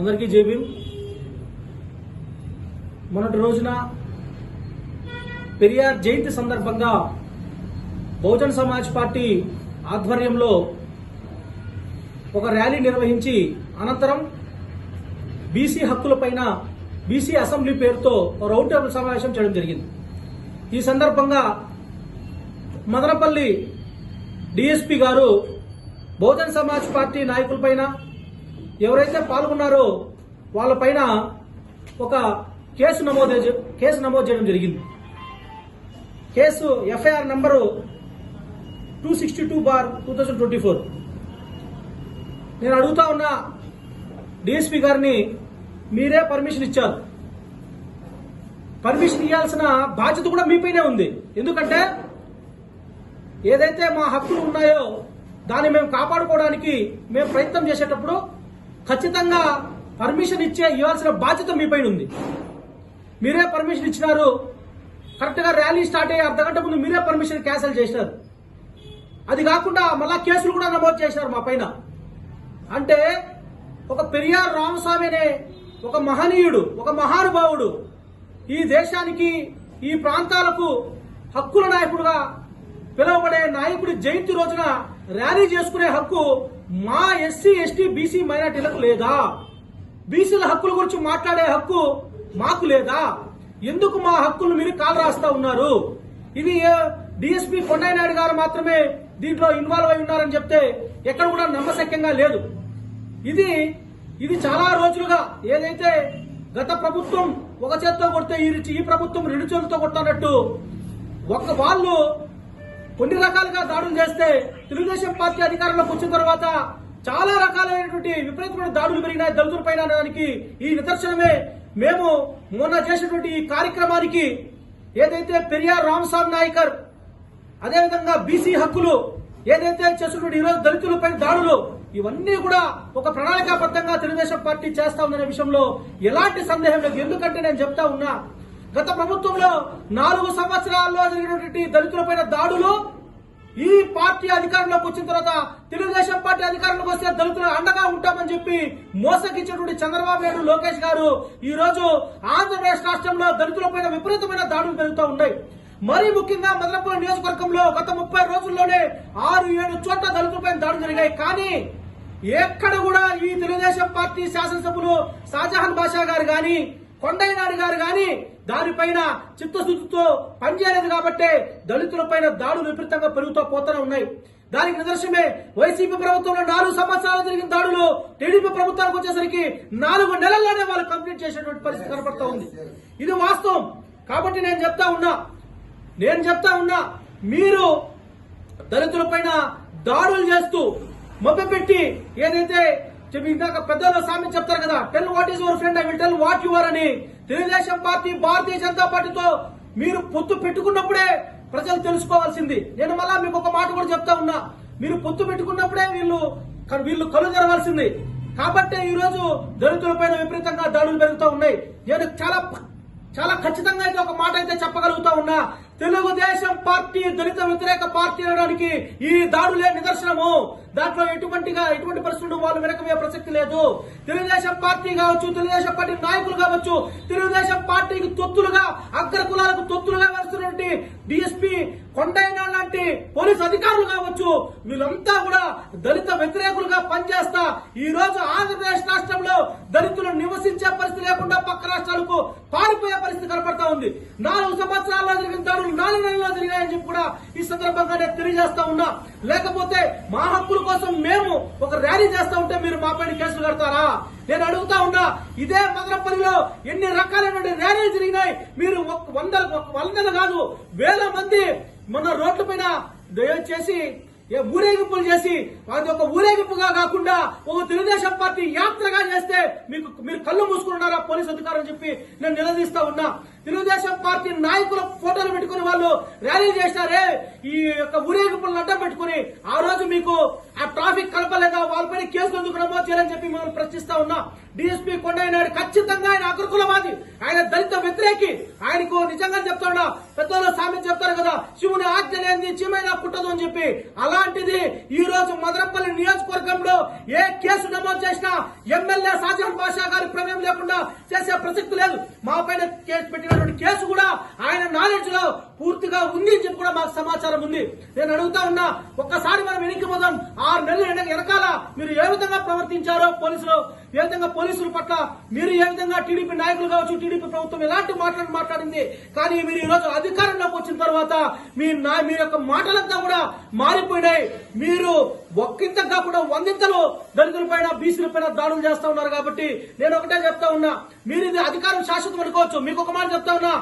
అందరికీ జేబీం మొన్నటి రోజున పెరియార్ జయంతి సందర్భంగా బహుజన్ సమాజ్ పార్టీ ఆధ్వర్యంలో ఒక ర్యాలీ నిర్వహించి అనంతరం బీసీ హక్కులపైన బీసీ అసెంబ్లీ పేరుతో రౌండ్ టేబుల్ సమావేశం చేయడం జరిగింది. ఈ సందర్భంగా మదనపల్లి డిఎస్పీ గారు బహుజన్ సమాజ్ పార్టీ నాయకులపైన ఎవరైతే పాల్గొన్నారో వాళ్ళపైన ఒక కేసు నమోదు కేసు నమోదు చేయడం జరిగింది. Case FIR number two sixty two bar two thousand twenty four. నేను అడుగుతా ఉన్న డిఎస్పీ గారిని మీరే పర్మిషన్ ఇచ్చారు. పర్మిషన్ ఇవ్వాల్సిన బాధ్యత కూడా మీపైనే ఉంది. ఎందుకంటే ఏదైతే మా హక్కులు ఉన్నాయో దాన్ని మేము కాపాడుకోవడానికి మేము ప్రయత్నం చేసేటప్పుడు ఖచ్చితంగా పర్మిషన్ ఇచ్చే ఇవ్వాల్సిన బాధ్యత మీపైన ఉంది. మీరే పర్మిషన్ ఇచ్చినారు. కరెక్ట్గా ర్యాలీ స్టార్ట్ అయ్యే అర్ధగంట ముందు మీరే పర్మిషన్ క్యాన్సిల్ చేసినారు. అది కాకుండా మళ్ళా కేసులు కూడా నమోదు చేసినారు మా పైన. అంటే ఒక పెరియార్ రామస్వామి అనే ఒక మహనీయుడు ఒక మహానుభావుడు ఈ దేశానికి ఈ ప్రాంతాలకు హక్కుల నాయకుడుగా పిలువబడే నాయకుడి జయంతి రోజున ర్యాలీ చేసుకునే హక్కు మా ఎస్సీ ఎస్టీ బీసీ మైనార్టీలకు లేదా? బీసీల హక్కుల గురించి మాట్లాడే హక్కు మాకు లేదా? ఎందుకు మా హక్కులను మీరు కాలు రాస్తా ఉన్నారు? ఇది డిఎస్పీ కొండయ్యనాయుడు గారు మాత్రమే దీంట్లో ఇన్వాల్వ్ అయి ఉన్నారని చెప్తే ఎక్కడ కూడా నమ్మశక్యంగా లేదు. ఇది ఇది చాలా రోజులుగా ఏదైతే గత ప్రభుత్వం ఒక చేత్తో కొడితే ఈ ఈ ప్రభుత్వం రెండు చేతులతో కొడుతున్నట్టు ఒక వాళ్ళు కొన్ని రకాలుగా దాడులు చేస్తే తెలుగుదేశం పార్టీ అధికారంలోకి వచ్చిన తర్వాత చాలా రకాలైనటువంటి విపరీతమైన దాడులు పెరిగినాయి దళితుల పైన అనడానికి. ఈ నిదర్శనమే మేము మొన్న చేసినటువంటి ఈ కార్యక్రమానికి ఏదైతే పెరియార్ రామస్వామి నాయకర్ అదేవిధంగా బీసీ హక్కులు ఏదైతే చేసినటువంటి ఈరోజు దళితులపై దాడులు ఇవన్నీ కూడా ఒక ప్రణాళికాబద్ధంగా తెలుగుదేశం పార్టీ చేస్తా ఉందనే విషయంలో ఎలాంటి సందేహం లేదు. ఎందుకంటే నేను చెప్తా ఉన్నా గత ప్రభుత్వంలో నాలుగు సంవత్సరాల్లో జరిగినటువంటి దళితులపైన దాడులు ఈ పార్టీ అధికారంలోకి వచ్చిన తర్వాత తెలుగుదేశం పార్టీ అధికారంలోకి వస్తే దళితులు అండగా ఉంటామని చెప్పి మోసగించినటువంటి చంద్రబాబు నాయుడు లోకేష్ గారు ఈ రోజు ఆంధ్రప్రదేశ్ రాష్ట్రంలో దళితులపైన విపరీతమైన దాడులు పెరుగుతూ ఉన్నాయి. మరీ ముఖ్యంగా మదనపల్లి నియోజకవర్గంలో గత ముప్పై రోజుల్లోనే ఆరు ఏడు చోట్ల దళితులపై దాడులు జరిగాయి. కానీ ఎక్కడ కూడా ఈ తెలుగుదేశం పార్టీ శాసనసభ్యులు షాజహాన్ బాషా గారు కానీ కొండయ్యనాయుడు గారు గాని దానిపైన చిత్తశుద్ధితో పనిచేయలేదు కాబట్టే దళితులపైన దాడులు విపరీతంగా పెరుగుతూ పోతూనే ఉన్నాయి. దానికి నిదర్శనమే వైసీపీ ప్రభుత్వంలో నాలుగు సంవత్సరాలు జరిగిన దాడులు టీడీపీ ప్రభుత్వానికి వచ్చేసరికి నాలుగు నెలల్లోనే వాళ్ళు కంప్లీట్ చేసేటువంటి పరిస్థితి కనపడతా ఉంది. ఇది వాస్తవం. కాబట్టి నేను చెప్తా ఉన్నా నేను చెప్తా ఉన్నా మీరు దళితులపైన దాడులు చేస్తూ మొబ్బపెట్టి ఏదైతే ఇందాక పెద్దల సామెత చెప్తారు కదా tell what is your friend I will tell what your అని. తెలుగుదేశం పార్టీ భారతీయ జనతా పార్టీతో మీరు పొత్తు పెట్టుకున్నప్పుడే ప్రజలు తెలుసుకోవాల్సింది. నేను మళ్ళా మీకు ఒక మాట కూడా చెప్తా ఉన్నా. మీరు పొత్తు పెట్టుకున్నప్పుడే వీళ్ళు వీళ్ళు కలు తెరవాల్సింది. కాబట్టి ఈ రోజు దళితులపైన విపరీతంగా దాడులు పెరుగుతూ ఉన్నాయి. నేను చాలా చాలా ఖచ్చితంగా అయితే ఒక మాట అయితే చెప్పగలుగుతా ఉన్నా. తెలుగుదేశం పార్టీ దళిత వ్యతిరేక పార్టీ అనడానికి ఈ దాడులే నిదర్శనము. దాంట్లో ఎటువంటిగా ఎటువంటి పరిస్థితులు వాళ్ళు వెనకమే ప్రసక్తి లేదు. తెలుగుదేశం పార్టీ కావచ్చు తెలుగుదేశం పార్టీ నాయకులు కావచ్చు తెలుగుదేశం పార్టీకి తొత్తులుగా అగ్ర కులాలకు తొత్తులుగా వేస్తున్నటువంటి డిఎస్పీ కొండైనా లాంటి పోలీస్ అధికారులు కావచ్చు వీళ్ళంతా కూడా దళిత వ్యతిరేకులుగా పనిచేస్తా ఈ రోజు ఆంధ్రప్రదేశ్ రాష్ట్రంలో లేకుండా పక్క రాష్ట్రాలకు పారిపోయే పరిస్థితి కనపడతా ఉంది. నాలుగు సంవత్సరాల్లో జరిగిన దాడులు నాలుగు నెలల్లో జరిగాయని చెప్పి కూడా ఈ సందర్భంగా నేను తెలియజేస్తా ఉన్నా. లేకపోతే మా హక్కుల కోసం మేము ఒక ర్యాలీ చేస్తా ఉంటే మీరు మాపై కేసులు కడతారా? నేను అడుగుతా ఉన్నా ఇదే మదనపల్లిలో ఎన్ని రకాలైన ర్యాలీలు జరిగినాయి? మీరు ఒక వందల ఒక వందలు కాదు వేల మంది మన రోడ్ల పైన చేసి ఊరేగింపులు చేసి అది ఒక ఊరేగింపుగా కాకుండా ఒక తెలుగుదేశం పార్టీ యాత్రగా చేస్తే మీకు మీరు కళ్ళు మూసుకుంటున్నారా పోలీస్ అధికారులు చెప్పి నేను నిలదీస్తా ఉన్నా. తెలుగుదేశం పార్టీ నాయకుల ఫోటోలు పెట్టుకుని వాళ్ళు ర్యాలీ చేశారే ఈ యొక్క ఊరేగింపులను అడ్డం పెట్టుకుని ఆ రోజు మీకు ఆ ట్రాఫిక్ కలపలేదా? కేసులు ఎందుకు నమోదు చేయాలని చెప్పి మిమ్మల్ని ప్రశ్నిస్తా ఉన్నా. డిఎస్పీ కొండయ్య నాయుడు ఖచ్చితంగా ఆయన అగ్రకులవాది. ఆయన దళిత వ్యతిరేకి. ఆయనకు నిజంగా చెప్తాడా పెద్దలు సామెత చెప్తారు కదా శివుని ఆజ్ఞ లేనిది చీమైనా పుట్టదు అని చెప్పి. అలాంటిది ఈ రోజు మదనపల్లి నియోజకవర్గంలో ఏ కేసు నమోదు చేసినా ఎమ్మెల్యే సాజన్ భాషా గారి ప్రమేయం లేకుండా చేసే ప్రసక్తి లేదు. మా పైన కేసు పెట్టినటువంటి కేసు కూడా ఆయన నాలెడ్జ్లో పూర్తిగా ఉంది అని చెప్పి కూడా మాకు సమాచారం ఉంది. నేను అడుగుతా ఉన్నా ఒక్కసారి మనం వెనక్కి పోదాం ఆరు నెలలు వెనక వెనకాల మీరు ఏ విధంగా ప్రవర్తించారో పోలీసులు ఏ విధంగా పోలీసుల పట్ల మీరు ఏ విధంగా టీడీపీ నాయకులు కావచ్చు టీడీపీ ప్రభుత్వం ఎలాంటి మాటలు మాట్లాడింది కానీ మీరు ఈ రోజు అధికారంలోకి వచ్చిన తర్వాత మీ నా మీ యొక్క మాటలంతా కూడా మారిపోయినాయి. మీరు ఒక్కింత కూడా వందింతలు దళితుల పైన బీసీల పైన దాడులు చేస్తా ఉన్నారు కాబట్టి నేను ఒకటే చెప్తా ఉన్నా మీరు ఇది అధికారం శాశ్వతం అనుకోవచ్చు. మీకు ఒక మాట చెప్తా ఉన్నా